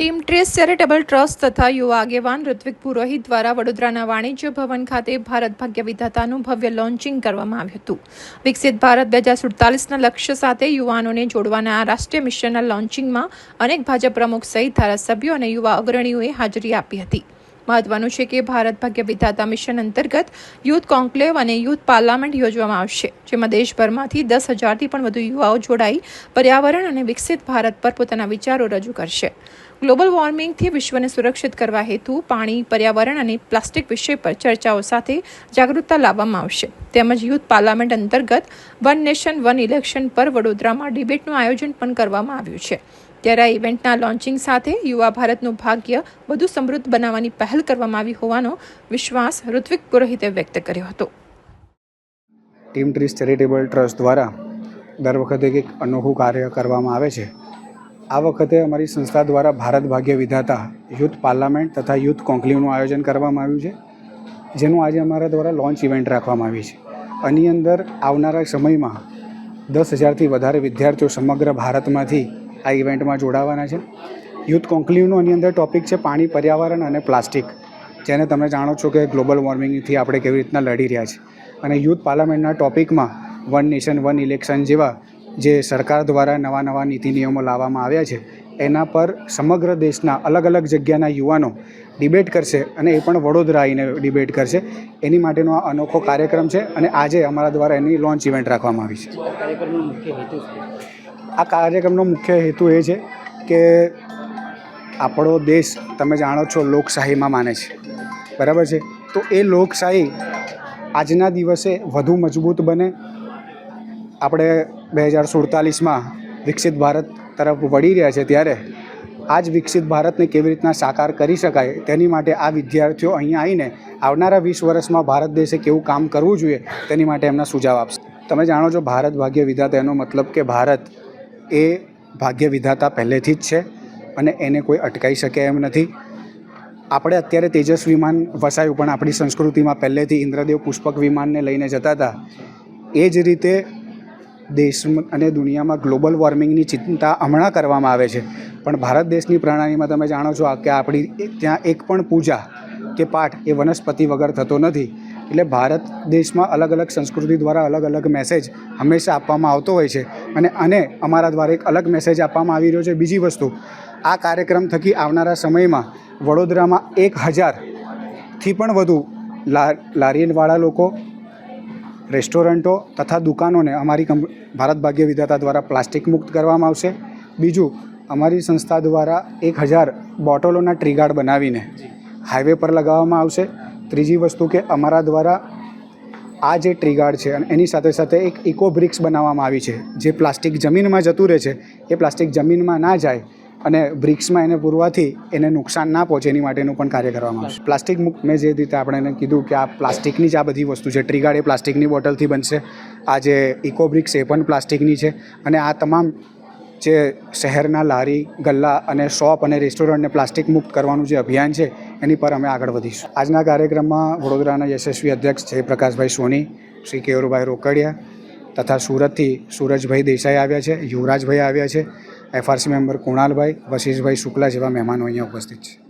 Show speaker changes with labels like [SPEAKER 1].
[SPEAKER 1] Team trace charitable trust તથા યુવા આગેવાન ઋત્વિક પુરોહિત દ્વારા વડોદરાના વાણિજ્ય ભવન ખાતે ભારત ભાગ્ય વિધાતાનું ભવ્ય લોન્ચિંગ કરવામાં આવ્યું હતું. વિકસિત ભારત બે હજાર સુડતાલીસના લક્ષ્ય સાથે યુવાનોને જોડવાના આ રાષ્ટ્રીય મિશનના લોન્ચિંગમાં અનેક ભાજપ પ્રમુખ સહિત ધારાસભ્યો અને યુવા અગ્રણીઓએ હાજરી આપી હતી. મહત્વનું છે કે ભારત ભાગ્ય વિધાતા મિશન અંતર્ગત યુથ કોન્ક્લેવ અને યુથ પાર્લામેન્ટ યોજવામાં આવશે, જેમાં દેશભરમાંથી દસ હજારથી પણ વધુ યુવાઓ જોડાઈ પર્યાવરણ અને વિકસિત ભારત પર પોતાના વિચારો રજૂ કરશે. ગ્લોબલ વોર્મિંગથી વિશ્વને સુરક્ષિત કરવા હેતુ પાણી, પર્યાવરણ અને પ્લાસ્ટિક વિષય પર ચર્ચાઓ સાથે જાગૃતતા લાવવામાં આવશે. તેમજ યુથ પાર્લામેન્ટ અંતર્ગત વન નેશન, વન ઇલેક્શન પર વડોદરામાં ડિબેટનું આયોજન પણ કરવામાં આવ્યું છે. ત્યારે આ ઇવેન્ટના લોન્ચિંગ સાથે યુવા ભારતનું ભાગ્ય વધુ સમૃદ્ધ બનાવવાની પહેલ કરવામાં આવી હોવાનો વિશ્વાસ ઋત્વિક પુરોહિતે વ્યક્ત કર્યો હતો.
[SPEAKER 2] ટીમ ટ્રીસ ચેરિટેબલ ટ્રસ્ટ દ્વારા દર વખતે કંઈક અનોખું કાર્ય કરવામાં આવે છે. આ વખતે અમારી સંસ્થા દ્વારા ભારત ભાગ્ય વિધાતા યુથ પાર્લામેન્ટ તથા યુથ કોન્કલેવનું આયોજન કરવામાં આવ્યું છે, જેનું આજે અમારા દ્વારા લોન્ચ ઇવેન્ટ રાખવામાં આવી છે. આની અંદર આવનારા સમયમાં દસ હજારથી વધારે વિદ્યાર્થીઓ સમગ્ર ભારતમાંથી આ ઇવેન્ટમાં જોડાવાના છે. યુથ કોન્કલેવનું આની અંદર ટોપિક છે પાણી, પર્યાવરણ અને પ્લાસ્ટિક. જેને તમે જાણો છો કે ગ્લોબલ વોર્મિંગથી આપણે કેવી રીતના લડી રહ્યા છીએ અને યુથ પાર્લામેન્ટના ટોપિકમાં વન નેશન, વન ઇલેક્શન જેવા જે સરકાર દ્વારા નવા નવા નીતિ નિયમો લાવવામાં આવ્યા છે, એના પર સમગ્ર દેશના અલગ અલગ જગ્યાના યુવાનો ડિબેટ કરશે અને એ પણ વડોદરા આવીને ડિબેટ કરશે. એની માટેનો આ અનોખો કાર્યક્રમ છે અને આજે અમારા દ્વારા એની લોન્ચ ઇવેન્ટ રાખવામાં આવી છે. આ કાર્યક્રમનો મુખ્ય હેતુ એ છે કે આપણો દેશ, તમે જાણો છો, લોકશાહીમાં માને છે. બરાબર છે? તો એ લોકશાહી આજના દિવસે વધુ મજબૂત બને. આપણે બે હજાર સુડતાલીસમાં વિકસિત ભારત તરફ વળી રહ્યા છે ત્યારે આ જ વિકસિત ભારતને કેવી રીતના સાકાર કરી શકાય તેની માટે આ વિદ્યાર્થીઓ અહીંયા આવીને આવનારા વીસ વર્ષમાં ભારત દેશે કેવું કામ કરવું જોઈએ તેની માટે એમના સુઝાવ આપશે. તમે જાણો છો, ભારત ભાગ્ય વિધાતા એનો મતલબ કે ભારત એ ભાગ્ય વિધાતા પહેલેથી જ છે અને એને કોઈ અટકાઈ શકે એમ નથી. આપણે અત્યારે તેજસ વિમાન વસાયું, પણ આપણી સંસ્કૃતિમાં પહેલેથી ઇન્દ્રદેવ પુષ્પક વિમાનને લઈને જતા હતા. એ જ રીતે દેશ અને દુનિયામાં ગ્લોબલ વોર્મિંગની ચિંતા હમણાં કરવામાં આવે છે. પણ ભારત દેશની પ્રણાલીમાં તમે જાણો છો કે આપણી ત્યાં એક પણ પૂજા કે પાઠ એ વનસ્પતિ વગર થતો નથી. એટલે ભારત દેશમાં અલગ અલગ સંસ્કૃતિ દ્વારા અલગ અલગ મેસેજ હંમેશા આપવામાં આવતો હોય છે. અને અને અમારા દ્વારા એક અલગ મેસેજ આપવામાં આવી રહ્યો છે. બીજી વસ્તુ આ કાર્યક્રમ થકી આવનારા સમયમાં વડોદરામાં એક હજારથી પણ વધુ લા લારીવાળા લોકો રેસ્ટોરન્ટો તથા દુકાનોને અમારી કંપ ભારત ભાગ્ય વિધાતા દ્વારા પ્લાસ્ટિક મુક્ત કરવામાં આવશે. બીજું અમારી સંસ્થા દ્વારા એક હજાર બોટલોના ટ્રીગાર્ડ બનાવીને હાઈવે પર લગાવવામાં આવશે. ત્રીજી વસ્તુ કે અમારા દ્વારા આ જે ટ્રીગાર્ડ છે અને એની સાથે સાથે એક ઇકો બ્રિક્સ બનાવવામાં આવી છે, જે પ્લાસ્ટિક જમીનમાં જતું રહે છે, એ પ્લાસ્ટિક જમીનમાં ના જાય અને બ્રિક્સમાં એને પૂરવાથી એને નુકસાન ના પહોંચે, એની માટેનું પણ કાર્ય કરવામાં આવશે. પ્લાસ્ટિક મુક્ત મેં જે રીતે આપણે એને કીધું કે આ પ્લાસ્ટિકની જ આ બધી વસ્તુ છે, ટ્રીગાર્ડ એ પ્લાસ્ટિકની બોટલથી બનશે, આ જે ઇકો બ્રિક્સ એ પણ પ્લાસ્ટિકની છે અને આ તમામ જે શહેરના લારી, ગલ્લા અને શોપ અને રેસ્ટોરન્ટને પ્લાસ્ટિક મુક્ત કરવાનું જે અભિયાન છે, એની પર અમે આગળ વધીશું. આજના કાર્યક્રમમાં વડોદરાના યશસ્વી અધ્યક્ષ જયપ્રકાશભાઈ સોની, શ્રી કેવરભાઈ રોકડિયા તથા સુરતથી સૂરજભાઈ દેસાઈ આવ્યા છે, યુવરાજભાઈ આવ્યા છે, એફઆરસી મેમ્બર કુણાલભાઈ વશિષભાઈ શુક્લા જેવા મહેમાનો અહીંયા ઉપસ્થિત છે.